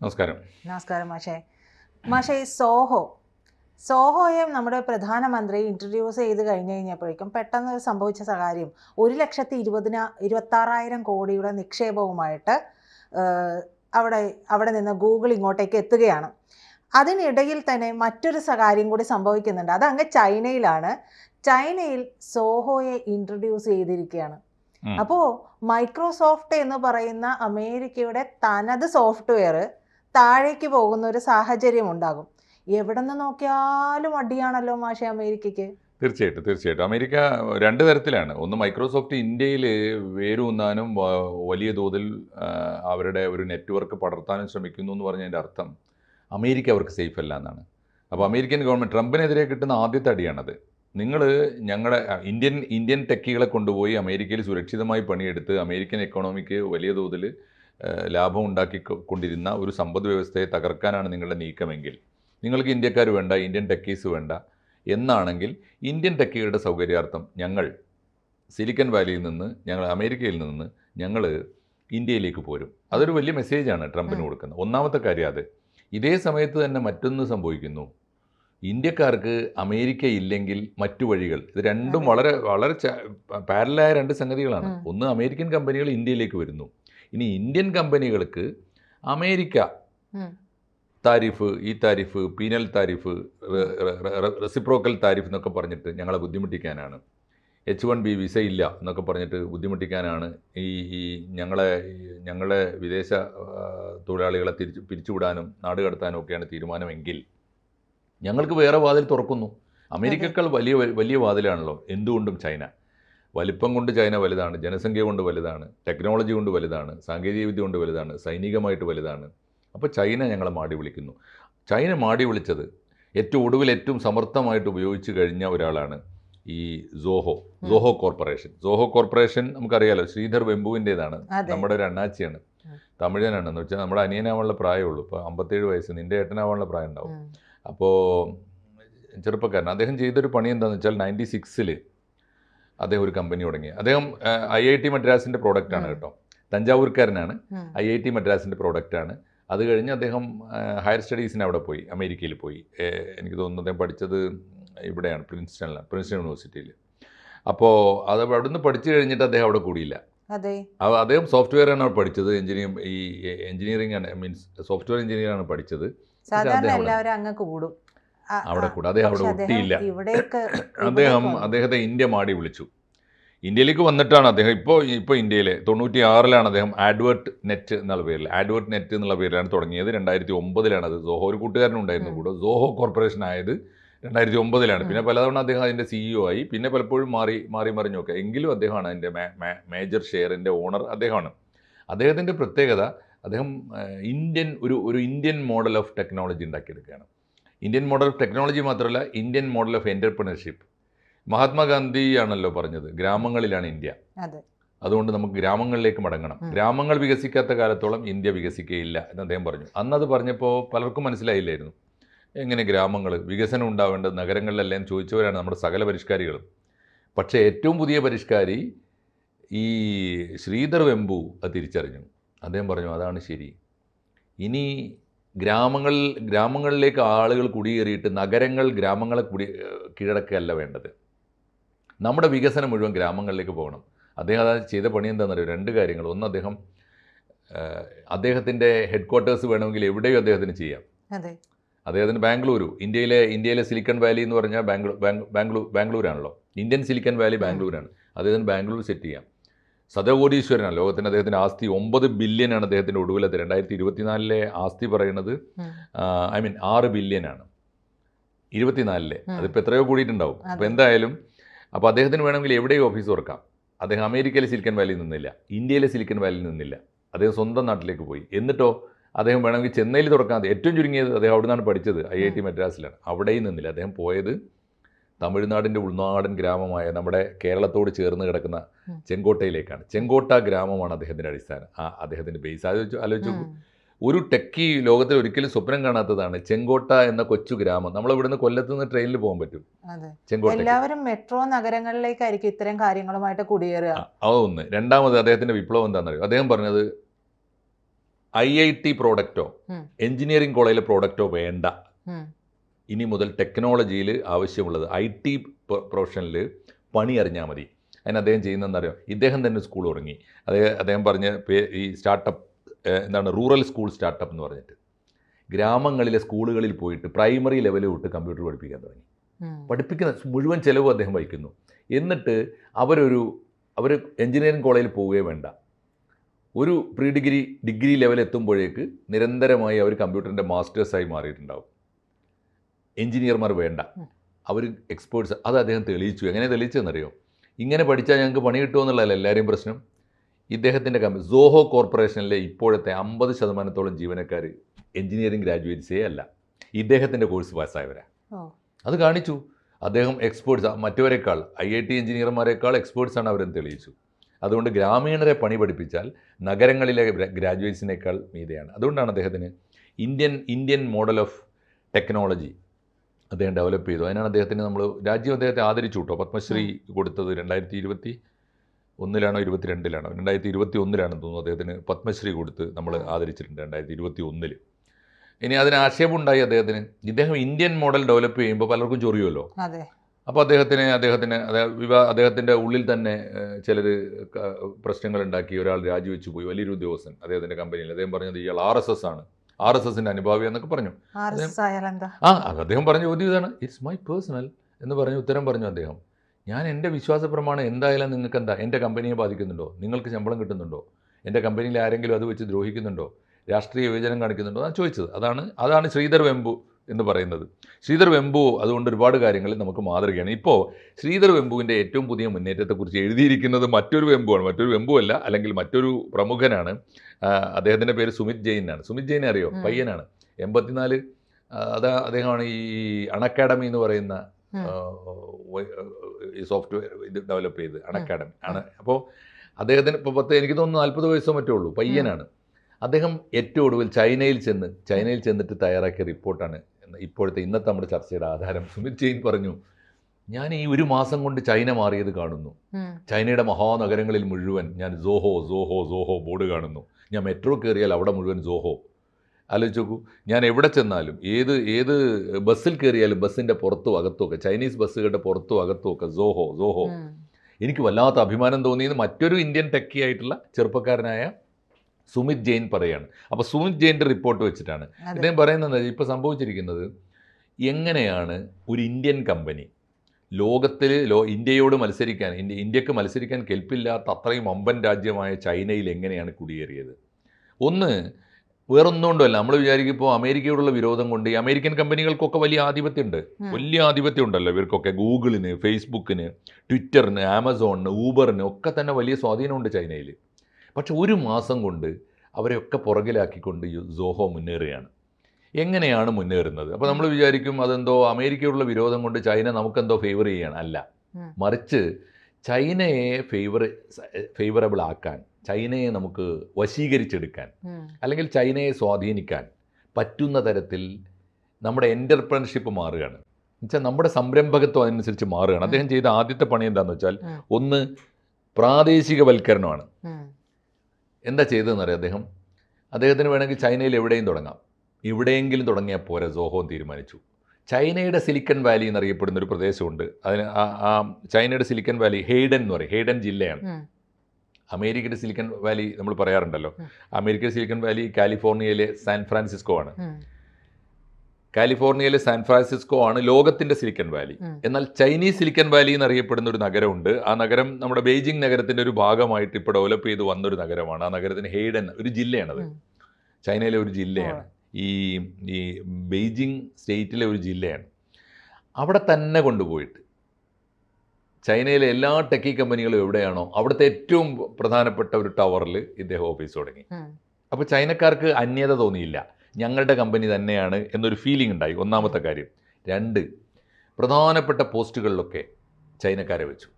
നമസ്കാരം. നമസ്കാരം മാഷേ. മാഷേ സോഹോ. സോഹോയെ നമ്മുടെ പ്രധാനമന്ത്രി ഇൻട്രൊഡ്യൂസ് ചെയ്ത് കഴിഞ്ഞ് കഴിഞ്ഞപ്പോഴേക്കും പെട്ടെന്ന് സംഭവിച്ച കാര്യം ഒരു ലക്ഷത്തി ഇരുപതിന ഇരുപത്താറായിരം കോടിയുടെ നിക്ഷേപവുമായിട്ട് അവിടെ അവിടെ നിന്ന് ഗൂഗിൾ ഇങ്ങോട്ടേക്ക് എത്തുകയാണ്. അതിനിടയിൽ തന്നെ മറ്റൊരു സകാര്യം കാര്യം കൂടി സംഭവിക്കുന്നുണ്ട്. അത് അങ്ങ് ചൈനയിലാണ്. ചൈനയിൽ സോഹോയെ ഇൻട്രൊഡ്യൂസ് ചെയ്തിരിക്കുകയാണ്. അപ്പോൾ മൈക്രോസോഫ്റ്റ് എന്ന് പറയുന്ന അമേരിക്കയുടെ തനത് സോഫ്റ്റ്വെയർ താഴേക്ക് പോകുന്ന ഒരു സാഹചര്യം ഉണ്ടാകും. എവിടെ നിന്ന് നോക്കിയാലും അടിയാണല്ലോ മാഷെ അമേരിക്കയ്ക്ക്? തീർച്ചയായിട്ടും തീർച്ചയായിട്ടും. അമേരിക്ക രണ്ട് തരത്തിലാണ്. ഒന്ന് മൈക്രോസോഫ്റ്റ് ഇന്ത്യയിൽ വേരൂന്നാനും വലിയ തോതിൽ അവരുടെ ഒരു നെറ്റ്വർക്ക് പടർത്താനും ശ്രമിക്കുന്നു എന്ന് പറഞ്ഞതിന്റെ അർത്ഥം അമേരിക്ക അവർക്ക് സേഫ് അല്ല എന്നാണ്. അപ്പോൾ അമേരിക്കൻ ഗവൺമെന്റ് ട്രംപിനെതിരെ കിട്ടുന്ന ആദ്യത്തെ അടിയാണത്. നിങ്ങൾ ഞങ്ങളുടെ ഇന്ത്യൻ ഇന്ത്യൻ ടെക്കികളെ കൊണ്ടുപോയി അമേരിക്കയിൽ സുരക്ഷിതമായി പണിയെടുത്ത് അമേരിക്കൻ എക്കണോമിക്ക് വലിയ തോതിൽ ലാഭം ഉണ്ടാക്കി കൊണ്ടിരുന്ന ഒരു സമ്പദ് വ്യവസ്ഥയെ തകർക്കാനാണ് നിങ്ങളുടെ നീക്കമെങ്കിൽ. നിങ്ങൾക്ക് ഇന്ത്യക്കാർ വേണ്ട ഇന്ത്യൻ ടെക്കീസ് വേണ്ട. എന്നാണെങ്കിൽ ഇന്ത്യൻ ടെക്കികളുടെ സൗകര്യാർത്ഥം ഞങ്ങൾ സിലിക്കൺ വാലിയിൽ നിന്ന് ഞങ്ങൾ അമേരിക്കയിൽ നിന്ന് ഞങ്ങൾ ഇന്ത്യയിലേക്ക് പോരും. അതൊരു വലിയ മെസ്സേജാണ് ട്രംപിന്. കൊടുക്കുന്നത്. ഒന്നാമത്തെ കാര്യം അത്. ഇതേ സമയത്ത് തന്നെ മറ്റൊന്ന് സംഭവിക്കുന്നു. ഇന്ത്യക്കാർക്ക് അമേരിക്ക ഇല്ലെങ്കിൽ മറ്റു വഴികൾ. ഇത് രണ്ടും വളരെ വളരെ പാരലായ രണ്ട് സംഗതികളാണ്. ഒന്ന് അമേരിക്കൻ കമ്പനികൾ ഇന്ത്യയിലേക്ക് വരുന്നു. ഇനി ഇന്ത്യൻ കമ്പനികൾക്ക് അമേരിക്ക താരിഫ് ഈ tariff penal tariff reciprocal tariff എന്നൊക്കെ പറഞ്ഞിട്ട് ഞങ്ങളെ ബുദ്ധിമുട്ടിക്കാനാണ്. എച്ച് വൺ ബി വിസ ഇല്ല എന്നൊക്കെ പറഞ്ഞിട്ട് ബുദ്ധിമുട്ടിക്കാനാണ് ഈ ഈ ഞങ്ങളെ ഞങ്ങളെ വിദേശ തൊഴിലാളികളെ തിരിച്ച് പിരിച്ചുവിടാനും നാട് കടത്താനും ഒക്കെയാണ് തീരുമാനമെങ്കിൽ ഞങ്ങൾക്ക് വേറെ വാതിൽ തുറക്കുന്നു. അമേരിക്കക്കാൾ വലിയ വലിയ വാതിലാണല്ലോ എന്തുകൊണ്ടും ചൈന. വലിപ്പം കൊണ്ട് ചൈന വലുതാണ് ജനസംഖ്യ കൊണ്ട് വലുതാണ് ടെക്നോളജി കൊണ്ട് വലുതാണ് സാങ്കേതികവിദ്യ കൊണ്ട് വലുതാണ് സൈനികമായിട്ട് വലുതാണ്. അപ്പോൾ ചൈന ഞങ്ങളെ മാടി വിളിക്കുന്നു. ചൈന മാടി വിളിച്ചത് ഏറ്റവും ഒടുവിൽ ഏറ്റവും സമർത്ഥമായിട്ട് ഉപയോഗിച്ച് കഴിഞ്ഞ ഒരാളാണ് ഈ Zoho Zoho corporation. Zoho corporation നമുക്കറിയാലോ ശ്രീധർ വെമ്പുവിന്റേതാണ് നമ്മുടെ ഒരു അണ്ണാച്ചിയാണ്. തമിഴനാണെന്ന് വെച്ചാൽ നമ്മുടെ അനിയനാവാനുള്ള പ്രായമുള്ളൂ ഇപ്പോൾ അമ്പത്തേഴ് വയസ്സ് നിന്റെ ഏട്ടനാവാനുള്ള പ്രായം ഉണ്ടാവും. അപ്പോൾ ചെറുപ്പക്കാരൻ അദ്ദേഹം ചെയ്തൊരു പണി എന്താണെന്ന് വെച്ചാൽ നയന്റി സിക്സിൽ അദ്ദേഹം ഒരു കമ്പനി തുടങ്ങി. അദ്ദേഹം ഐ ഐ ടി മദ്രാസിന്റെ പ്രോഡക്റ്റാണ്. കേട്ടോ. തഞ്ചാവൂർക്കാരനാണ്. ഐ ഐ ടി മദ്രാസിന്റെ പ്രോഡക്റ്റാണ് അത് കഴിഞ്ഞ് അദ്ദേഹം ഹയർ സ്റ്റഡീസിന് അവിടെ പോയി അമേരിക്കയിൽ പോയി. എനിക്ക് തോന്നുന്നു അദ്ദേഹം പഠിച്ചത് ഇവിടെയാണ് പ്രിൻസ്റ്റണിലാണ് പ്രിൻസ്റ്റൺ യൂണിവേഴ്സിറ്റിയിൽ. അപ്പോൾ അത് അവിടുന്ന് പഠിച്ചു കഴിഞ്ഞിട്ട് അദ്ദേഹം അവിടെ കൂടിയില്ല. അതെ. അദ്ദേഹം സോഫ്റ്റ്വെയർ ആണ് പഠിച്ചത്. എഞ്ചിനീയറിംഗ് ഈ എഞ്ചിനീയറിംഗ് ആണ് മീൻസ് സോഫ്റ്റ്വെയർ എഞ്ചിനീയർ ആണ് പഠിച്ചത്. സാധാരണ എല്ലാവരും അങ്ങ് കൂടും. അവിടെ. കൂടെ. അദ്ദേഹം അവിടെ ഒട്ടിയില്ല. അദ്ദേഹം അദ്ദേഹത്തെ ഇന്ത്യ മാടി വിളിച്ചു. ഇന്ത്യയിലേക്ക് വന്നിട്ടാണ് അദ്ദേഹം ഇപ്പോൾ ഇപ്പോൾ ഇന്ത്യയിലെ തൊണ്ണൂറ്റി ആറിലാണ് അദ്ദേഹം ആഡ്വേർട്ട് നെറ്റ് എന്നുള്ള പേരിൽ ആഡ്വേർട്ട് നെറ്റ് എന്നുള്ള പേരിലാണ് തുടങ്ങിയത്. രണ്ടായിരത്തി ഒമ്പതിലാണ് അത്. സോഹോ ഒരു കൂട്ടുകാരനുണ്ടായിരുന്നു. കൂടെ. സോഹോ കോർപ്പറേഷൻ ആയത് രണ്ടായിരത്തി ഒമ്പതിലാണ് പിന്നെ പലതവണ അദ്ദേഹം അതിന്റെ സിഇഒ ആയി. പിന്നെ പലപ്പോഴും മാറി മാറി മറിഞ്ഞൊക്കെ. എങ്കിലും അദ്ദേഹമാണ് അതിന്റെ മേജർ ഷെയറിന്റെ ഓണർ അദ്ദേഹമാണ്. അദ്ദേഹത്തിന്റെ പ്രത്യേകത അദ്ദേഹം ഇന്ത്യൻ ഒരു ഒരു ഇന്ത്യൻ മോഡൽ ഓഫ് ടെക്നോളജി ഉണ്ടാക്കിയെടുക്കുകയാണ്. ഇന്ത്യൻ മോഡൽ ഓഫ് ടെക്നോളജി മാത്രമല്ല Indian model of entrepreneurship Mahatma Gandhi ആണല്ലോ പറഞ്ഞത് ഗ്രാമങ്ങളിലാണ് ഇന്ത്യ. അതെ. അതുകൊണ്ട് നമുക്ക് ഗ്രാമങ്ങളിലേക്ക് മടങ്ങണം. ഗ്രാമങ്ങൾ വികസിക്കാത്ത കാലത്തോളം ഇന്ത്യ വികസിക്കുകയില്ല എന്ന് അദ്ദേഹം പറഞ്ഞു. അന്നത് പറഞ്ഞപ്പോൾ പലർക്കും മനസ്സിലായില്ലായിരുന്നു. എങ്ങനെ ഗ്രാമങ്ങൾ വികസനം ഉണ്ടാവേണ്ടത് നഗരങ്ങളിലെല്ലാം ചോദിച്ചവരാണ് നമ്മുടെ സകല പരിഷ്കാരികളും. പക്ഷേ ഏറ്റവും പുതിയ പരിഷ്കാരി ഈ ശ്രീധർ വെമ്പു അത് തിരിച്ചറിഞ്ഞു. അദ്ദേഹം പറഞ്ഞു അതാണ് ശരി. ഇനി ഗ്രാമങ്ങൾ ഗ്രാമങ്ങളിലേക്ക് ആളുകൾ കുടിയേറിയിട്ട് നഗരങ്ങൾ ഗ്രാമങ്ങളെ കുടി കീഴടക്കുകയല്ല വേണ്ടത്. നമ്മുടെ വികസനം മുഴുവൻ ഗ്രാമങ്ങളിലേക്ക് പോകണം. അദ്ദേഹം അത് ചെയ്ത പണി എന്താണെന്നറിയോ? രണ്ട് കാര്യങ്ങൾ. ഒന്ന് അദ്ദേഹം അദ്ദേഹത്തിന്റെ ഹെഡ് ക്വാർട്ടേഴ്സ് വേണമെങ്കിൽ എവിടെയും അദ്ദേഹത്തിന് ചെയ്യാം. അദ്ദേഹത്തിന് ബാംഗ്ലൂരു ഇന്ത്യയിലെ ഇന്ത്യയിലെ സിലിക്കൺ വാലി എന്ന് പറഞ്ഞാൽ Bangalore Bangalore ബാംഗ്ലൂരാണല്ലോ. Indian Silicon Valley. ബാംഗ്ലൂരാണ്. അദ്ദേഹത്തിന് ബാംഗ്ലൂർ സെറ്റ് ചെയ്യാം. സതകോടീശ്വരനാണ് ലോകത്തിന് അദ്ദേഹത്തിന്റെ ആസ്തി ഒമ്പത് ബില്യനാണ് അദ്ദേഹത്തിന്റെ ഒടുവിലത്തെ. രണ്ടായിരത്തി ഇരുപത്തിനാലിലെ ആസ്തി പറയുന്നത് ഐ മീൻ ആറ് ബില്യനാണ് ഇരുപത്തിനാലിലെ. അതിപ്പോൾ എത്രയോ കൂടിയിട്ടുണ്ടാവും. അപ്പോൾ എന്തായാലും അപ്പോൾ അദ്ദേഹത്തിന് വേണമെങ്കിൽ എവിടെയും ഓഫീസ് തുറക്കാം. അദ്ദേഹം അമേരിക്കയിലെ സിലിക്കൻ വാലിയിൽ നിന്നില്ല. ഇന്ത്യയിലെ സിലിക്കൻ വാലിയിൽ നിന്നില്ല. അദ്ദേഹം സ്വന്തം നാട്ടിലേക്ക് പോയി. എന്നിട്ടോ അദ്ദേഹം വേണമെങ്കിൽ ചെന്നൈയിൽ തുറക്കാതെ ഏറ്റവും ചുരുങ്ങിയത് അദ്ദേഹം അവിടെ നിന്നാണ് പഠിച്ചത് ഐ ഐ ടി മദ്രാസിലാണ്. അവിടെയും നിന്നില്ല. അദ്ദേഹം പോയത് തമിഴ്നാടിന്റെ ഉൾനാടൻ ഗ്രാമമായ നമ്മുടെ കേരളത്തോട് ചേർന്ന് കിടക്കുന്ന. ചെങ്കോട്ടയിലേക്കാണ്. ചെങ്കോട്ട ഗ്രാമമാണ് അദ്ദേഹത്തിന്റെ അടിസ്ഥാനം. ആ അദ്ദേഹത്തിന്റെ ബേസ് ആലോചിച്ചു ആലോചിച്ചു ഒരു ടെക്കി ലോകത്തിൽ ഒരിക്കലും സ്വപ്നം കാണാത്തതാണ് ചെങ്കോട്ട എന്ന കൊച്ചു ഗ്രാമം. നമ്മൾ ഇവിടുന്ന് കൊല്ലത്ത് നിന്ന് ട്രെയിനിൽ പോകാൻ പറ്റും. ചെങ്കോട്ട എല്ലാവരും മെട്രോ നഗരങ്ങളിലേക്കായിരിക്കും ഇത്തരം കാര്യങ്ങളുമായിട്ട് കുടിയേറുക. അതൊന്ന്. രണ്ടാമത് അദ്ദേഹത്തിന്റെ വിപ്ലവം എന്താണെന്നറിയോ? അദ്ദേഹം പറഞ്ഞത് ഐ ഐ ടി പ്രോഡക്റ്റോ എഞ്ചിനീയറിംഗ് കോളേജിലെ പ്രോഡക്റ്റോ വേണ്ട. ഇനി മുതൽ ടെക്നോളജിയിൽ ആവശ്യമുള്ളത് ഐ ടി പ്രൊഫഷനിൽ പണി അറിഞ്ഞാൽ മതി. അതിന് അദ്ദേഹം ചെയ്യുന്നതെന്നറിയോ ഇദ്ദേഹം തന്നെ സ്കൂൾ തുടങ്ങി. അദ്ദേഹം അദ്ദേഹം പറഞ്ഞ പേ ഈ സ്റ്റാർട്ടപ്പ് എന്താണ് റൂറൽ സ്കൂൾ സ്റ്റാർട്ടപ്പ് എന്ന് പറഞ്ഞിട്ട്. ഗ്രാമങ്ങളിലെ സ്കൂളുകളിൽ പോയിട്ട് പ്രൈമറി ലെവലിൽ തൊട്ട് കമ്പ്യൂട്ടർ പഠിപ്പിക്കാൻ തുടങ്ങി. പഠിപ്പിക്കുന്ന മുഴുവൻ ചിലവ് അദ്ദേഹം വഹിക്കുന്നു. എന്നിട്ട് അവരൊരു അവർ എഞ്ചിനീയറിംഗ് കോളേജിൽ പോവുകയേ വേണ്ട. ഒരു പ്രീ ഡിഗ്രി ഡിഗ്രി ലെവൽ എത്തുമ്പോഴേക്ക് നിരന്തരമായി അവർ കമ്പ്യൂട്ടറിന്റെ മാസ്റ്റേഴ്സായി മാറിയിട്ടുണ്ടാവും. എഞ്ചിനീയർമാർ വേണ്ട. അവർ എക്സ്പേർട്സ് അത് അദ്ദേഹം തെളിയിച്ചു. എങ്ങനെ തെളിയിച്ചതെന്നറിയോ? ഇങ്ങനെ പഠിച്ചാൽ ഞങ്ങൾക്ക് പണി കിട്ടുമെന്നുള്ളതല്ല എല്ലാവരെയും പ്രശ്നം. ഇദ്ദേഹത്തിന്റെ കമ്പനി സോഹോ കോർപ്പറേഷനിലെ ഇപ്പോഴത്തെ അമ്പത് ശതമാനത്തോളം ജീവനക്കാർ എഞ്ചിനീയറിംഗ് ഗ്രാജുവേറ്റ്സേ അല്ല. ഇദ്ദേഹത്തിന്റെ കോഴ്സ് പാസ്സായവരാ. അത് കാണിച്ചു. അദ്ദേഹം എക്സ്പേർട്സ് മറ്റവരെക്കാൾ ഐ ഐ ടി എഞ്ചിനീയർമാരെക്കാൾ എക്സ്പേർട്സാണ് അവരെന്ന് തെളിയിച്ചു. അതുകൊണ്ട് ഗ്രാമീണരെ പണി പഠിപ്പിച്ചാൽ നഗരങ്ങളിലെ ഗ്രാജുവേറ്റ്സിനേക്കാൾ മീതയാണ്. അതുകൊണ്ടാണ് അദ്ദേഹത്തിന് Indian Indian model of technology അദ്ദേഹം ഡെവലപ്പ് ചെയ്തു. അതിനാണ് അദ്ദേഹത്തിന് നമ്മൾ രാജ്യം അദ്ദേഹത്തെ ആദരിച്ചു കേട്ടോ. പത്മശ്രീ കൊടുത്തത് രണ്ടായിരത്തി ഇരുപത്തി ഒന്നിലാണോ ഇരുപത്തിരണ്ടിലാണോ? രണ്ടായിരത്തി ഇരുപത്തി ഒന്നിലാണെന്ന് തോന്നുന്നു അദ്ദേഹത്തിന് പത്മശ്രീ കൊടുത്ത് നമ്മൾ ആദരിച്ചിട്ടുണ്ട് രണ്ടായിരത്തി ഇരുപത്തി ഒന്നിൽ ഇനി അതിന് ആക്ഷേപമുണ്ടായി അദ്ദേഹത്തിന്. ഇദ്ദേഹം ഇന്ത്യൻ മോഡൽ ഡെവലപ്പ് ചെയ്യുമ്പോൾ പലർക്കും ചൊറിയുമല്ലോ. അപ്പോൾ അദ്ദേഹത്തിന് അദ്ദേഹത്തിന് വിവാ അദ്ദേഹത്തിന്റെ ഉള്ളിൽ തന്നെ ചിലർ പ്രശ്നങ്ങൾ ഉണ്ടാക്കി ഒരാൾ രാജിവെച്ച് പോയി. വലിയൊരു ഉദ്യോഗസ്ഥൻ അദ്ദേഹത്തിന്റെ കമ്പനിയിൽ അദ്ദേഹം പറഞ്ഞത് ഇയാൾ ആർ എസ് എസ് ആണ്. ആർ എസ് എസിന്റെ അനുഭാവി എന്നൊക്കെ പറഞ്ഞു. ആ അദ്ദേഹം പറഞ്ഞ ചോദ്യം ഇതാണ്. ഇറ്റ്സ് മൈ പേഴ്സണൽ എന്ന് പറഞ്ഞ് ഉത്തരം പറഞ്ഞു അദ്ദേഹം. ഞാൻ എന്റെ വിശ്വാസ പ്രമാണം എന്തായാലും നിങ്ങൾക്ക് എന്താ എന്റെ കമ്പനിയെ ബാധിക്കുന്നുണ്ടോ? നിങ്ങൾക്ക് ശമ്പളം കിട്ടുന്നുണ്ടോ? എന്റെ കമ്പനിയിൽ ആരെങ്കിലും അത് വെച്ച് ദ്രോഹിക്കുന്നുണ്ടോ? രാഷ്ട്രീയ വിവേചനം കാണിക്കുന്നുണ്ടോ? അതാണ് ചോദിച്ചത്. അതാണ് അതാണ് ശ്രീധർ വെമ്പു എന്ന് പറയുന്നത്. ശ്രീധർ വെമ്പു അതുകൊണ്ട് ഒരുപാട് കാര്യങ്ങൾ നമുക്ക് മാതൃകയാണ്. ഇപ്പോൾ ശ്രീധർ വെമ്പുവിന്റെ ഏറ്റവും പുതിയ മുന്നേറ്റത്തെക്കുറിച്ച് എഴുതിയിരിക്കുന്നത് മറ്റൊരു വെമ്പുവാണ്. മറ്റൊരു വെമ്പുവല്ല അല്ലെങ്കിൽ മറ്റൊരു പ്രമുഖനാണ്. അദ്ദേഹത്തിന്റെ പേര് സുമിത് ജെയിനാണ് സുമിത് ജെയിനെ അറിയോ? പയ്യനാണ്. എൺപത്തിനാല് അത് അദ്ദേഹമാണ് ഈ അണക്കാഡമി എന്ന് പറയുന്ന ഈ സോഫ്റ്റ്വെയർ ഇത് ഡെവലപ്പ് ചെയ്ത് അണക്കാഡമി ആണ്. അപ്പോൾ അദ്ദേഹത്തിന് ഇപ്പോൾ പത്ത് എനിക്ക് തോന്നുന്നു നാൽപ്പത് വയസ്സോ മറ്റേ ഉള്ളൂ പയ്യനാണ്. അദ്ദേഹം ഏറ്റവും ഒടുവിൽ ചൈനയിൽ ചെന്ന് ചൈനയിൽ ചെന്നിട്ട് തയ്യാറാക്കിയ റിപ്പോർട്ടാണ്. ഇപ്പോഴത്തെ ഇന്നത്തെ നമ്മുടെ ചർച്ചയുടെ ആധാരം. സുമിത് ജെയിൻ പറഞ്ഞു ഞാൻ ഈ ഒരു മാസം കൊണ്ട് ചൈന മാറിയത് കാണുന്നു. ചൈനയുടെ മഹാനഗരങ്ങളിൽ മുഴുവൻ ഞാൻ സോഹോ സോഹോ സോഹോ ബോർഡ് കാണുന്നു. ഞാൻ മെട്രോ കയറിയാൽ അവിടെ മുഴുവൻ സോഹോ. ആലോചിച്ച് നോക്കൂ ഞാൻ എവിടെ ചെന്നാലും ഏത് ഏത് ബസ്സിൽ കയറിയാലും ബസ്സിന്റെ പുറത്തും അകത്തും ഒക്കെ ചൈനീസ് ബസ്സുകളുടെ പുറത്തും അകത്തും ഒക്കെ സോഹോ സോഹോ. എനിക്ക് വല്ലാത്ത അഭിമാനം തോന്നിയത് മറ്റൊരു ഇന്ത്യൻ ടെക്കി ആയിട്ടുള്ള ചെറുപ്പക്കാരനായ സുമിത് ജെയിൻ പറയാണ്. അപ്പോൾ സുമിത് ജെയിന്റെ റിപ്പോർട്ട് വെച്ചിട്ടാണ്. ഇദ്ദേഹം പറയുന്നത് ഇപ്പോൾ സംഭവിച്ചിരിക്കുന്നത് എങ്ങനെയാണ് ഒരു ഇന്ത്യൻ കമ്പനി ലോകത്തിൽ ലോ ഇന്ത്യയോട് മത്സരിക്കാൻ ഇന്ത്യ ഇന്ത്യയ്ക്ക് മത്സരിക്കാൻ കെൽപ്പില്ലാത്ത അത്രയും അമ്പൻ രാജ്യമായ ചൈനയിൽ എങ്ങനെയാണ് കുടിയേറിയത്? ഒന്ന് വേറൊന്നുകൊണ്ടല്ല നമ്മൾ വിചാരിക്കും ഇപ്പോൾ അമേരിക്കയോടുള്ള വിരോധം കൊണ്ട് ഈ അമേരിക്കൻ കമ്പനികൾക്കൊക്കെ വലിയ ആധിപത്യമുണ്ട്. വലിയ ആധിപത്യം ഉണ്ടല്ലോ ഇവർക്കൊക്കെ. ഗൂഗിളിന് ഫേസ്ബുക്കിന് ട്വിറ്ററിന് ആമസോണിന് ഊബറിന് ഒക്കെ തന്നെ വലിയ സ്വാധീനമുണ്ട് ചൈനയിൽ. പക്ഷെ ഒരു മാസം കൊണ്ട് അവരെയൊക്കെ പുറകിലാക്കിക്കൊണ്ട് സോഹോ മുന്നേറുകയാണ്. എങ്ങനെയാണ് മുന്നേറുന്നത്? അപ്പോൾ നമ്മൾ വിചാരിക്കും അതെന്തോ അമേരിക്കയോടുള്ള വിരോധം കൊണ്ട് ചൈന നമുക്കെന്തോ ഫേവർ ചെയ്യണം. അല്ല. മറിച്ച് ചൈനയെ ഫേവർ ഫേവറബിൾ ആക്കാൻ ചൈനയെ നമുക്ക് വശീകരിച്ചെടുക്കാൻ. അല്ലെങ്കിൽ ചൈനയെ സ്വാധീനിക്കാൻ പറ്റുന്ന തരത്തിൽ നമ്മുടെ എന്റർപ്രണർഷിപ്പ് മാറുകയാണ്. എന്നുവെച്ചാൽ നമ്മുടെ സംരംഭകത്വം അതിനനുസരിച്ച് മാറുകയാണ്. അദ്ദേഹം ചെയ്ത ആദ്യത്തെ പണി എന്താണെന്ന് വെച്ചാൽ ഒന്ന് പ്രാദേശികവൽക്കരണമാണ്. എന്താ ചെയ്തതെന്ന് അറിയാം അദ്ദേഹം? അദ്ദേഹത്തിന് വേണമെങ്കിൽ ചൈനയിൽ എവിടെയും തുടങ്ങാം. ഇവിടെയെങ്കിലും തുടങ്ങിയാൽ പോരെ സോഹോ തീരുമാനിച്ചു. ചൈനയുടെ സിലിക്കൺ വാലി എന്നറിയപ്പെടുന്ന ഒരു പ്രദേശമുണ്ട്. അതിന് ആ- ചൈനയുടെ സിലിക്കൺ വാലി ഹെയ്ഡൻ എന്ന് പറയും. ഹെയ്ഡൻ ജില്ലയാണ്. അമേരിക്കയുടെ സിലിക്കൺ വാലി നമ്മൾ പറയാറുണ്ടല്ലോ. അമേരിക്കയുടെ സിലിക്കൺ വാലി കാലിഫോർണിയയിലെ സാൻ ഫ്രാൻസിസ്കോ ആണ്. കാലിഫോർണിയയിലെ സാൻ ഫ്രാൻസിസ്കോ ആണ് ലോകത്തിന്റെ സിലിക്കൺ വാലി. എന്നാൽ ചൈനീസ് സിലിക്കൺ വാലി എന്നറിയപ്പെടുന്ന ഒരു നഗരമുണ്ട്. ആ നഗരം നമ്മുടെ ബെയ്ജിംഗ് നഗരത്തിന്റെ ഒരു ഭാഗമായിട്ട് ഇപ്പോൾ ഡെവലപ്പ് ചെയ്ത് വന്നൊരു നഗരമാണ്. ആ നഗരത്തിന് ഹെയ്ഡൻ ഒരു ജില്ലയാണത്. ചൈനയിലെ ഒരു ജില്ലയാണ്. ഈ ഈ ബെയ്ജിംഗ് സ്റ്റേറ്റിലെ ഒരു ജില്ലയാണ്. അവിടെ തന്നെ കൊണ്ടുപോയിട്ട് ചൈനയിലെ എല്ലാ ടെക്കി കമ്പനികളും എവിടെയാണോ അവിടുത്തെ ഏറ്റവും പ്രധാനപ്പെട്ട ഒരു ടവറിൽ ഇദ്ദേഹം ഓഫീസ് തുടങ്ങി. അപ്പോൾ ചൈനക്കാർക്ക് അന്യത തോന്നിയില്ല. ഞങ്ങളുടെ കമ്പനി തന്നെയാണ് എന്നൊരു ഫീലിംഗ് ഉണ്ടായി. ഒന്നാമത്തെ കാര്യം. രണ്ട് പ്രധാനപ്പെട്ട പോസ്റ്റുകളിലൊക്കെ ചൈനക്കാരെ വെച്ചു.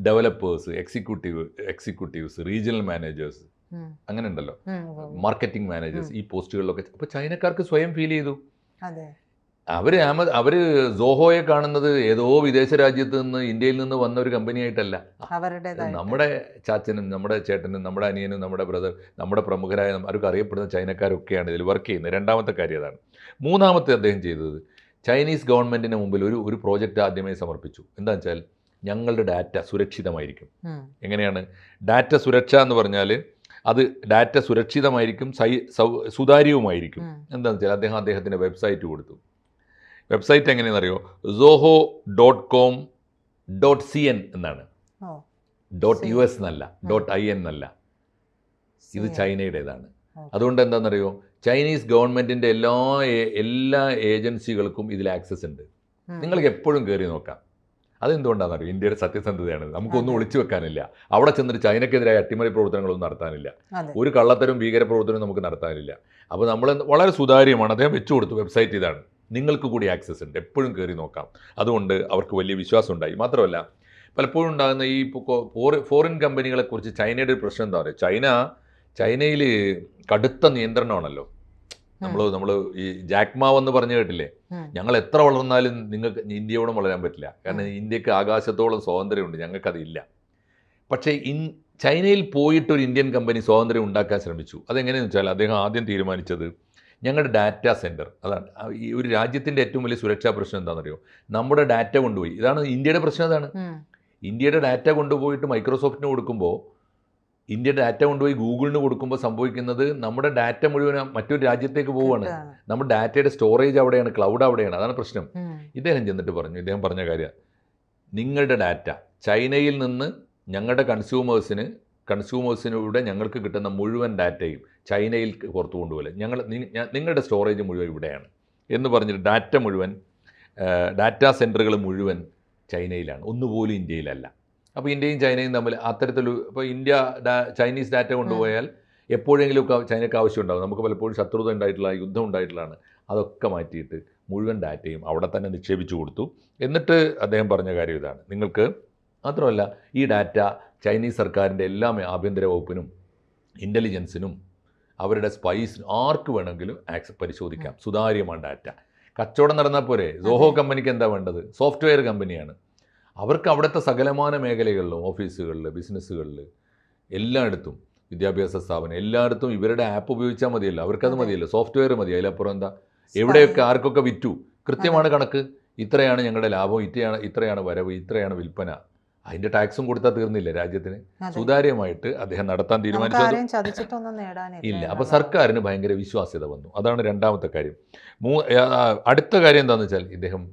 Developers executive executives regional managers. അങ്ങനെ ഉണ്ടല്ലോ. മാർക്കറ്റിംഗ് മാനേജേഴ്സ് ഈ പോസ്റ്റുകളിലൊക്കെ. അപ്പോൾ ചൈനക്കാർക്ക് സ്വയം ഫീൽ ചെയ്തു. അവർ ആമ അവർ സോഹോയെ കാണുന്നത് ഏതോ വിദേശ രാജ്യത്ത് നിന്ന് ഇന്ത്യയിൽ നിന്ന് വന്ന ഒരു കമ്പനിയായിട്ടല്ല. നമ്മുടെ ചാച്ചനും നമ്മുടെ ചേട്ടനും നമ്മുടെ അനിയനും നമ്മുടെ ബ്രദർ നമ്മുടെ പ്രമുഖരായ അവർക്ക് അറിയപ്പെടുന്ന ചൈനക്കാരൊക്കെയാണ് ഇതിൽ വർക്ക് ചെയ്യുന്നത്. രണ്ടാമത്തെ കാര്യം അതാണ്. മൂന്നാമത്തെ അദ്ദേഹം ചെയ്തത് ചൈനീസ് ഗവൺമെന്റിന് മുമ്പിൽ ഒരു ഒരു പ്രോജക്റ്റ് ആദ്യമേ സമർപ്പിച്ചു. എന്താ വെച്ചാൽ ഞങ്ങളുടെ ഡാറ്റ സുരക്ഷിതമായിരിക്കും. എങ്ങനെയാണ്? ഡാറ്റ സുരക്ഷ എന്ന് പറഞ്ഞാൽ അത് ഡാറ്റ സുരക്ഷിതമായിരിക്കും സൈ സൗ സുതാര്യവുമായിരിക്കും. എന്താണെന്ന് വെച്ചാൽ അദ്ദേഹം അദ്ദേഹത്തിന്റെ വെബ്സൈറ്റ് കൊടുത്തു. Website എങ്ങനെയെന്നറിയോ? Zoho dot com dot C N എന്നാണ് ഡോട്ട് യു എസ് എന്നല്ല ഡോട്ട് ഐ എൻ എന്നല്ല. ഇത് ചൈനയുടേതാണ്. അതുകൊണ്ട് എന്താണെന്നറിയോ? ചൈനീസ് ഗവൺമെന്റിന്റെ എല്ലാ എല്ലാ ഏജൻസികൾക്കും ഇതിൽ ആക്സസ് ഉണ്ട്. നിങ്ങൾക്ക് എപ്പോഴും കയറി നോക്കാം. അതെന്തുകൊണ്ടാണെന്നറിയോ? ഇന്ത്യയുടെ സത്യസന്ധതയാണ്. നമുക്കൊന്നും. ഒളിച്ചു വെക്കാനില്ല. അവിടെ ചെന്നിട്ട് ചൈനക്കെതിരായ അട്ടിമറി പ്രവർത്തനങ്ങളൊന്നും നടത്താനില്ല. ഒരു കള്ളത്തരവും ഭീകര പ്രവർത്തനവും നമുക്ക് നടത്താനില്ല. അപ്പോൾ നമ്മൾ വളരെ സുതാര്യമാണ്. അദ്ദേഹം വെച്ചു കൊടുത്തു വെബ്സൈറ്റ് ഇതാണ്. നിങ്ങൾക്ക് കൂടി ആക്സസ് ഉണ്ട്. എപ്പോഴും കയറി നോക്കാം. അതുകൊണ്ട് അവർക്ക് വലിയ വിശ്വാസം ഉണ്ടായി മാത്രമല്ല പലപ്പോഴും ഉണ്ടാകുന്ന ഈ ഫോറിൻ കമ്പനികളെക്കുറിച്ച് ചൈനയുടെ ഒരു പ്രശ്നം എന്താ പറയുക? ചൈന ചൈനയിൽ കടുത്ത നിയന്ത്രണമാണല്ലോ. നമ്മൾ നമ്മൾ ഈ ജാക്മാവ് എന്ന് പറഞ്ഞു കേട്ടില്ലേ? ഞങ്ങൾ എത്ര വളർന്നാലും നിങ്ങൾക്ക് ഇന്ത്യയോടും വളരാൻ പറ്റില്ല. കാരണം ഇന്ത്യയ്ക്ക് ആകാശത്തോളം സ്വാതന്ത്ര്യമുണ്ട്. ഞങ്ങൾക്കതില്ല. പക്ഷേ ഇൻ ചൈനയിൽ പോയിട്ട് ഒരു ഇന്ത്യൻ കമ്പനി സ്വാതന്ത്ര്യം ഉണ്ടാക്കാൻ ശ്രമിച്ചു. അതെങ്ങനെയെന്ന് വെച്ചാൽ അദ്ദേഹം ആദ്യം തീരുമാനിച്ചത് ഞങ്ങളുടെ ഡാറ്റ സെന്റർ അതാണ് ഈ ഒരു രാജ്യത്തിന്റെ ഏറ്റവും വലിയ സുരക്ഷാ പ്രശ്നം എന്താണെന്നറിയോ? നമ്മുടെ ഡാറ്റ കൊണ്ടുപോയി. ഇതാണ് ഇന്ത്യയുടെ പ്രശ്നം അതാണ്. ഇന്ത്യയുടെ ഡാറ്റ കൊണ്ടുപോയിട്ട് മൈക്രോസോഫ്റ്റിന് കൊടുക്കുമ്പോൾ ഇന്ത്യയുടെ ഡാറ്റ കൊണ്ടുപോയി ഗൂഗിളിന് കൊടുക്കുമ്പോൾ സംഭവിക്കുന്നത് നമ്മുടെ ഡാറ്റ മുഴുവൻ മറ്റൊരു രാജ്യത്തേക്ക് പോവുകയാണ്. നമ്മുടെ ഡാറ്റയുടെ സ്റ്റോറേജ് അവിടെയാണ് ക്ലൗഡ് അവിടെയാണ്. അതാണ് പ്രശ്നം. ഇദ്ദേഹം ചെന്നിട്ട് പറഞ്ഞു ഇദ്ദേഹം പറഞ്ഞ കാര്യം നിങ്ങളുടെ ഡാറ്റ ചൈനയിൽ നിന്ന് ഞങ്ങളുടെ കൺസ്യൂമേഴ്സിന് കൺസ്യൂമേഴ്സിലൂടെ ഞങ്ങൾക്ക് കിട്ടുന്ന മുഴുവൻ ഡാറ്റയും ചൈനയിൽ പുറത്തു കൊണ്ടുപോലെ ഞങ്ങൾ നിങ്ങളുടെ സ്റ്റോറേജ് മുഴുവൻ ഇവിടെയാണ്. എന്ന് പറഞ്ഞിട്ട് ഡാറ്റ മുഴുവൻ ഡാറ്റാ സെന്ററുകൾ മുഴുവൻ ചൈനയിലാണ്. ഒന്നുപോലും ഇന്ത്യയിലല്ല. അപ്പോൾ ഇന്ത്യയും ചൈനയും തമ്മിൽ അത്തരത്തിലൊരു ഇപ്പോൾ ഇന്ത്യ ഡാ- ചൈനീസ് ഡാറ്റ കൊണ്ടുപോയാൽ എപ്പോഴെങ്കിലും ചൈനയ്ക്ക് ആവശ്യമുണ്ടാകും. നമുക്ക് പലപ്പോഴും ശത്രുത ഉണ്ടായിട്ടുള്ള യുദ്ധം ഉണ്ടായിട്ടുള്ളതാണ്. അതൊക്കെ മാറ്റിയിട്ട് മുഴുവൻ ഡാറ്റയും അവിടെ തന്നെ നിക്ഷേപിച്ചു കൊടുത്തു. എന്നിട്ട് അദ്ദേഹം പറഞ്ഞ കാര്യം ഇതാണ്. നിങ്ങൾക്ക് മാത്രമല്ല ഈ ഡാറ്റ ചൈനീസ് സർക്കാരിന്റെ എല്ലാ ആഭ്യന്തര വകുപ്പിനും ഇന്റലിജൻസിനും അവരുടെ സ്പൈസ് ആർക്ക് വേണമെങ്കിലും ആക്സസ് പരിശോധിക്കാം. സുതാര്യമാണ് ഡാറ്റ കച്ചവടം നടന്നാൽ പോരെ. സോഹോ കമ്പനിക്ക് എന്താ വേണ്ടത്? സോഫ്റ്റ്വെയർ കമ്പനിയാണ് അവർക്ക് അവിടുത്തെ സകലമാന മേഖലകളിലും ഓഫീസുകളിൽ ബിസിനസ്സുകളിൽ എല്ലായിടത്തും വിദ്യാഭ്യാസ സ്ഥാപനം എല്ലായിടത്തും ഇവരുടെ ആപ്പ് ഉപയോഗിച്ചാൽ മതിയല്ലോ. അവർക്കത്. മതിയല്ലോ. സോഫ്റ്റ്വെയർ മതി. അതിലപ്പുറം എന്താ? എവിടെയൊക്കെ ആർക്കൊക്കെ വിറ്റു? കൃത്യമാണ് കണക്ക്. ഇത്രയാണ് ഞങ്ങളുടെ ലാഭം. ഇത്രയാണ് ഇത്രയാണ് വരവ്. ഇത്രയാണ് വിൽപ്പന. അതിന്റെ ടാക്സും കൊടുത്താൽ തീർന്നില്ല രാജ്യത്തിന്. സുതാര്യമായിട്ട് അദ്ദേഹം നടത്താൻ തീരുമാനിച്ചു ഇല്ല. അപ്പൊ സർക്കാരിന് ഭയങ്കര വിശ്വാസ്യത വന്നു. അതാണ് രണ്ടാമത്തെ കാര്യം. മൂ അടുത്ത കാര്യം എന്താണെന്ന് വെച്ചാൽ ഇദ്ദേഹം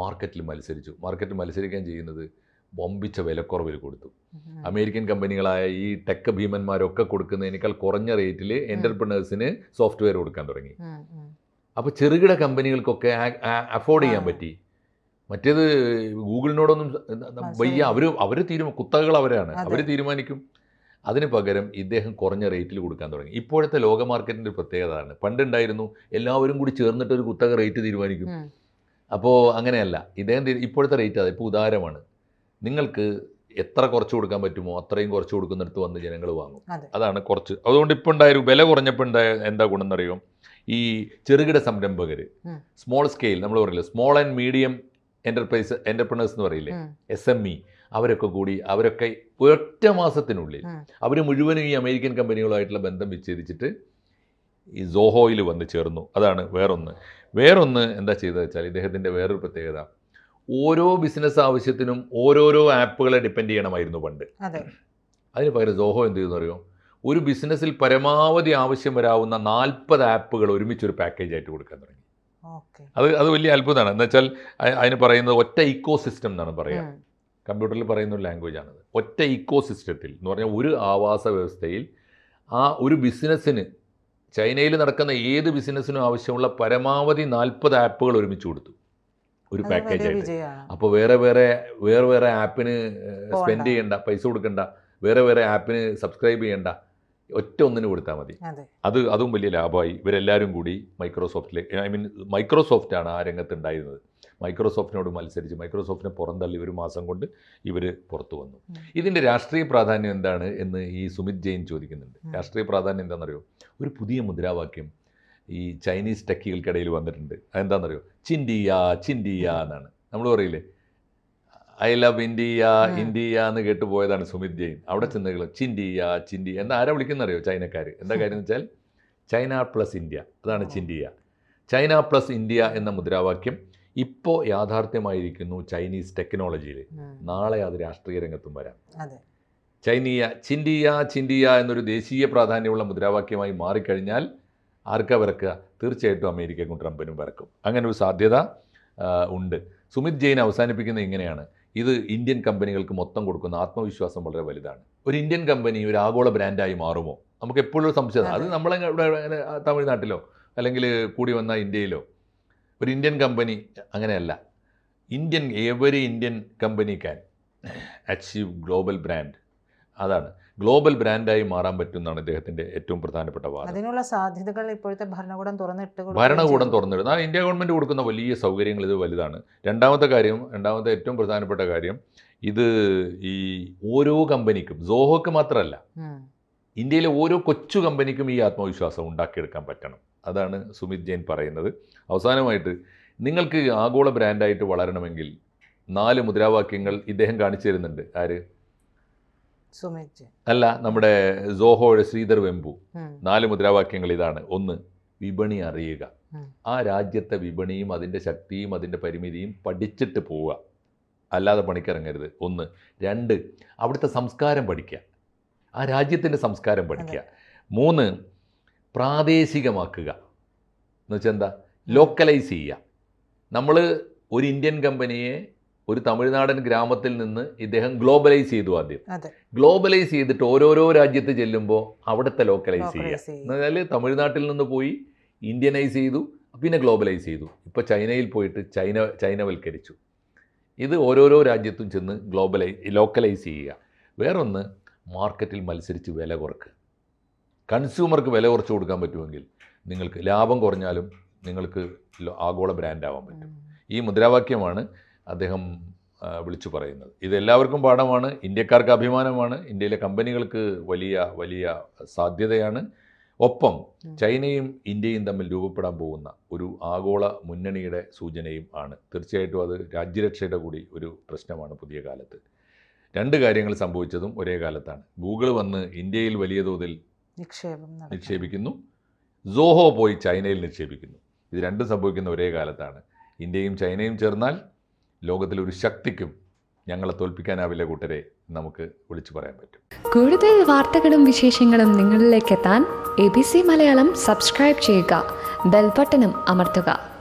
മാർക്കറ്റിൽ മത്സരിച്ചു. മാർക്കറ്റിൽ മത്സരിക്കാൻ ചെയ്യുന്നത് വമ്പിച്ച വിലക്കുറവിൽ കൊടുത്തു. അമേരിക്കൻ കമ്പനികളായ ഈ ടെക് ഭീമന്മാരൊക്കെ കൊടുക്കുന്നതിനേക്കാൾ കുറഞ്ഞ റേറ്റിൽ എന്റർപ്രണേഴ്സിന് സോഫ്റ്റ്വെയർ കൊടുക്കാൻ തുടങ്ങി. അപ്പോൾ ചെറുകിട കമ്പനികൾക്കൊക്കെ അഫോർഡ് ചെയ്യാൻ. പറ്റി. മറ്റേത് ഗൂഗിളിനോടൊന്നും വയ്യ. അവർ അവർ തീരുമാ കുത്തകകൾ അവരാണ്. അവർ തീരുമാനിക്കും. അതിന് പകരം ഇദ്ദേഹം കുറഞ്ഞ റേറ്റിൽ കൊടുക്കാൻ തുടങ്ങി. ഇപ്പോഴത്തെ ലോക മാർക്കറ്റിന്റെ ഒരു പ്രത്യേകതയാണ് പണ്ടുണ്ടായിരുന്നു എല്ലാവരും കൂടി ചേർന്നിട്ട് ഒരു കുത്തക റേറ്റ് തീരുമാനിക്കും. അപ്പോൾ അങ്ങനെയല്ല. ഇദ്ദേഹം ഇപ്പോഴത്തെ റേറ്റ് അതെ ഇപ്പോൾ ഉദാരമാണ് നിങ്ങൾക്ക് എത്ര കുറച്ച് കൊടുക്കാൻ പറ്റുമോ അത്രയും കുറച്ച് കൊടുക്കുന്നിടത്ത് വന്ന് ജനങ്ങൾ വാങ്ങും. അതാണ് കുറച്ച്. അതുകൊണ്ട് ഇപ്പോൾ ഉണ്ടായൊരു വില കുറഞ്ഞപ്പോൾ ഉണ്ടായ എന്താ ഗുണം എന്നറിയോ? ഈ ചെറുകിട സംരംഭകർ സ്മോൾ സ്കെയിൽ നമ്മൾ പറയില്ല small and medium enterprise entrepreneurs എന്ന് പറയില്ലേ. എസ് എം ഇ അവരൊക്കെ കൂടി അവരൊക്കെ ഒറ്റ മാസത്തിനുള്ളിൽ. അവർ മുഴുവനും ഈ അമേരിക്കൻ കമ്പനികളുമായിട്ടുള്ള ബന്ധം വിച്ഛേദിച്ചിട്ട് ഈ സോഹോയിൽ വന്ന് ചേർന്നു. അതാണ് വേറൊന്ന്. വേറൊന്ന് എന്താ ചെയ്തത് വെച്ചാൽ ഇദ്ദേഹത്തിന്റെ വേറൊരു പ്രത്യേകത. ഓരോ ബിസിനസ് ആവശ്യത്തിനും ഓരോരോ ആപ്പുകളെ ഡിപ്പെൻഡ് ചെയ്യണമായിരുന്നു പണ്ട്. അതെ. അതിന് പകരം സോഹോ എന്ത് ചെയ്യുന്നു അറിയോ? ഒരു ബിസിനസ്സിൽ പരമാവധി ആവശ്യം വരാവുന്ന നാൽപ്പത് ആപ്പുകൾ ഒരുമിച്ചൊരു പാക്കേജായിട്ട് കൊടുക്കാൻ തുടങ്ങി. അത് അത് വലിയ അത്ഭുതമാണ്. എന്ന് വെച്ചാൽ അതിന് പറയുന്നത് ഒറ്റ ഇക്കോ സിസ്റ്റം എന്നാണ് പറയുക. കമ്പ്യൂട്ടറിൽ പറയുന്ന ഒരു ലാംഗ്വേജ് ആണത്. ഒറ്റ ഇക്കോ സിസ്റ്റത്തിൽ എന്ന് പറഞ്ഞാൽ ഒരു ആവാസ വ്യവസ്ഥയിൽ ആ ഒരു ബിസിനസ്സിന് ചൈനയിൽ നടക്കുന്ന ഏത് ബിസിനസ്സിനും ആവശ്യമുള്ള പരമാവധി നാൽപ്പത് ആപ്പുകൾ ഒരുമിച്ച് കൊടുത്തു. ഒരു പാക്കേജ് ആയിട്ട്. അപ്പോൾ വേറെ വേറെ വേറെ വേറെ ആപ്പിന് സ്പെൻഡ് ചെയ്യണ്ട പൈസ കൊടുക്കണ്ട. വേറെ വേറെ ആപ്പിന് സബ്സ്ക്രൈബ് ചെയ്യണ്ട. ഒറ്റ ഒന്നിന് കൊടുത്താൽ മതി. അതെ. അത് വലിയ ലാഭമായി. ഇവരെല്ലാവരും കൂടി മൈക്രോസോഫ്റ്റിലേക്ക് ഐ മീൻ മൈക്രോസോഫ്റ്റ് ആണ് ആ രംഗത്ത് ഉണ്ടായിരുന്നത് മൈക്രോസോഫ്റ്റിനോട് മത്സരിച്ച് മൈക്രോസോഫ്റ്റിനെ പുറന്തള്ളി ഒരു മാസം കൊണ്ട് ഇവർ പുറത്തു വന്നു. ഇതിന്റെ രാഷ്ട്രീയ പ്രാധാന്യം എന്താണ് എന്ന് ഈ സുമിത് ജെയിൻ ചോദിക്കുന്നുണ്ട്. രാഷ്ട്രീയ പ്രാധാന്യം എന്താണെന്നറിയോ? ഒരു പുതിയ മുദ്രാവാക്യം ഈ ചൈനീസ് ടെക്കികൾക്കിടയിൽ വന്നിട്ടുണ്ട്. അതെന്താണെന്നറിയോ? ചിൻഡിയ ചിൻഡിയ എന്നാണ്. നമ്മൾ പറയില്ലേ? ഐ ലവ് ഇന്ത്യ ഇന്ത്യ എന്ന് കേട്ട് പോയതാണ് സുമിത് ജെയിൻ. അവിടെ ചെന്നുകൾ ചിൻഡിയ ചിൻഡി എന്ന് ആരാ വിളിക്കുന്നറിയോ ചൈനക്കാർ എന്താ കാര്യം എന്ന് വെച്ചാൽ ചൈന പ്ലസ് ഇന്ത്യ. അതാണ് ചിൻഡിയ ചൈന പ്ലസ് ഇന്ത്യ എന്ന മുദ്രാവാക്യം ഇപ്പോൾ യാഥാർത്ഥ്യമായിരിക്കുന്നു ചൈനീസ് ടെക്നോളജിയിൽ നാളെ അത് രാഷ്ട്രീയ രംഗത്തും വരാം. ചൈനീയ ചിൻഡിയ ചിൻഡിയ എന്നൊരു ദേശീയ പ്രാധാന്യമുള്ള മുദ്രാവാക്യമായി മാറിക്കഴിഞ്ഞാൽ ആർക്കാ വിറക്കുക തീർച്ചയായിട്ടും അമേരിക്കക്കും ട്രംപിനും വിറക്കും അങ്ങനെ ഒരു സാധ്യത ഉണ്ട്. സുമിത് ജെയിൻ അവസാനിപ്പിക്കുന്നത് ഇങ്ങനെയാണ്. ഇത് ഇന്ത്യൻ കമ്പനികൾക്ക് മൊത്തം കൊടുക്കുന്ന ആത്മവിശ്വാസം വളരെ വലുതാണ്. ഒരു ഇന്ത്യൻ കമ്പനി ഒരു ആഗോള ബ്രാൻഡായി മാറുമോ? നമുക്ക് എപ്പോഴും ഒരു സംശയം. അത് നമ്മളെ ഇവിടെ തമിഴ്നാട്ടിലോ അല്ലെങ്കിൽ കൂടി വന്ന ഇന്ത്യയിലോ. ഒരു ഇന്ത്യൻ കമ്പനി അങ്ങനെയല്ല. Indian every Indian company can achieve global brand. അതാണ്. ഗ്ലോബൽ ബ്രാൻഡായി മാറാൻ പറ്റും എന്നാണ് അദ്ദേഹത്തിന്റെ ഏറ്റവും പ്രധാനപ്പെട്ട വാദം. അതിനുള്ള സാധ്യതകൾ ഇപ്പോഴത്തെ ഭരണകൂടം തുറന്നിട്ട് ഭരണകൂടം തുറന്നിടുന്നു ആ ഇന്ത്യ ഗവൺമെന്റ് കൊടുക്കുന്ന വലിയ സൗകര്യങ്ങൾ ഇത് വലുതാണ്. രണ്ടാമത്തെ കാര്യം രണ്ടാമത്തെ ഏറ്റവും പ്രധാനപ്പെട്ട കാര്യം ഇത് ഈ ഓരോ കമ്പനിക്കും സോഹോക്ക് മാത്രമല്ല ഇന്ത്യയിലെ ഓരോ കൊച്ചു കമ്പനിക്കും ഈ ആത്മവിശ്വാസം ഉണ്ടാക്കിയെടുക്കാൻ പറ്റണം. അതാണ് സുമിത് ജെയിൻ പറയുന്നത്. അവസാനമായിട്ട് നിങ്ങൾക്ക് ആഗോള ബ്രാൻഡായിട്ട് വളരണമെങ്കിൽ നാല് മുദ്രാവാക്യങ്ങൾ ഇദ്ദേഹം കാണിച്ചു തരുന്നുണ്ട്. ആര്. അല്ല നമ്മുടെ സോഹോയുടെ ശ്രീധർ വെമ്പു. നാല് മുദ്രാവാക്യങ്ങൾ ഇതാണ്. ഒന്ന് വിപണി അറിയുക. ആ രാജ്യത്തെ വിപണിയും അതിന്റെ ശക്തിയും അതിന്റെ പരിമിതിയും പഠിച്ചിട്ട് പോവുക. അല്ലാതെ പണിക്കിറങ്ങരുത്. ഒന്ന് രണ്ട് അവിടുത്തെ സംസ്കാരം പഠിക്കുക. ആ രാജ്യത്തിന്റെ സംസ്കാരം പഠിക്കുക. മൂന്ന് പ്രാദേശികമാക്കുക. എന്ന് വെച്ചാൽ എന്താ? ലോക്കലൈസ് ചെയ്യുക. നമ്മൾ ഒരു ഇന്ത്യൻ കമ്പനിയെ ഒരു തമിഴ്നാടൻ ഗ്രാമത്തിൽ നിന്ന് ഇദ്ദേഹം ഗ്ലോബലൈസ് ചെയ്തു ആദ്യം. ഗ്ലോബലൈസ് ചെയ്തിട്ട് ഓരോരോ രാജ്യത്ത് ചെല്ലുമ്പോൾ അവിടുത്തെ ലോക്കലൈസ് ചെയ്യുക Localize ചെയ്യും. എന്ന് പറഞ്ഞാൽ തമിഴ്നാട്ടിൽ നിന്ന് പോയി ഇന്ത്യനൈസ് ചെയ്തു പിന്നെ ഗ്ലോബലൈസ് ചെയ്തു. ഇപ്പോൾ ചൈനയിൽ പോയിട്ട് ചൈന ചൈനവൽക്കരിച്ചു. ഇത് ഓരോരോ രാജ്യത്തും ചെന്ന് ഗ്ലോബലൈ ലോക്കലൈസ് ചെയ്യുക വേറൊന്ന് മാർക്കറ്റിൽ മത്സരിച്ച് വില കുറക്കുക കൺസ്യൂമർക്ക് വില കുറച്ച് കൊടുക്കാൻ പറ്റുമെങ്കിൽ നിങ്ങൾക്ക് ലാഭം കുറഞ്ഞാലും നിങ്ങൾക്ക് ആഗോള ആഗോള ബ്രാൻഡാവാൻ പറ്റും. ഈ മുദ്രാവാക്യമാണ് അദ്ദേഹം വിളിച്ചു പറയുന്നത്. ഇത് എല്ലാവർക്കും പാഠമാണ് ഇന്ത്യക്കാർക്ക് അഭിമാനമാണ് ഇന്ത്യയിലെ കമ്പനികൾക്ക് വലിയ വലിയ സാധ്യതയാണ്. ഒപ്പം ചൈനയും ഇന്ത്യയും തമ്മിൽ രൂപപ്പെടാൻ പോകുന്ന ഒരു ആഗോള മുന്നണിയുടെ സൂചനയും ആണ്. തീർച്ചയായിട്ടും അത് രാജ്യരക്ഷയുടെ കൂടി ഒരു പ്രശ്നമാണ് പുതിയ കാലത്ത്. രണ്ട് കാര്യങ്ങൾ സംഭവിച്ചതും ഒരേ കാലത്താണ്. ഗൂഗിൾ വന്ന് ഇന്ത്യയിൽ വലിയ തോതിൽ നിക്ഷേപം. നിക്ഷേപിക്കുന്നു. സോഹോ പോയി ചൈനയിൽ നിക്ഷേപിക്കുന്നു. ഇത് രണ്ടും സംഭവിക്കുന്ന ഒരേ കാലത്താണ്. ഇന്ത്യയും ചൈനയും ചേർന്നാൽ ലോകത്തിലെ ഒരു ശക്തിക്കും ഞങ്ങളെ തോൽപ്പിക്കാനാവില്ല കൂട്ടരെ നമുക്ക് വിളിച്ചു പറയാൻ പറ്റും. കൂടുതൽ വാർത്തകളും വിശേഷങ്ങളും നിങ്ങളിലേക്ക് എത്താൻ A B C Malayalam subscribe ചെയ്യുക. ബെൽബട്ടനും അമർത്തുക.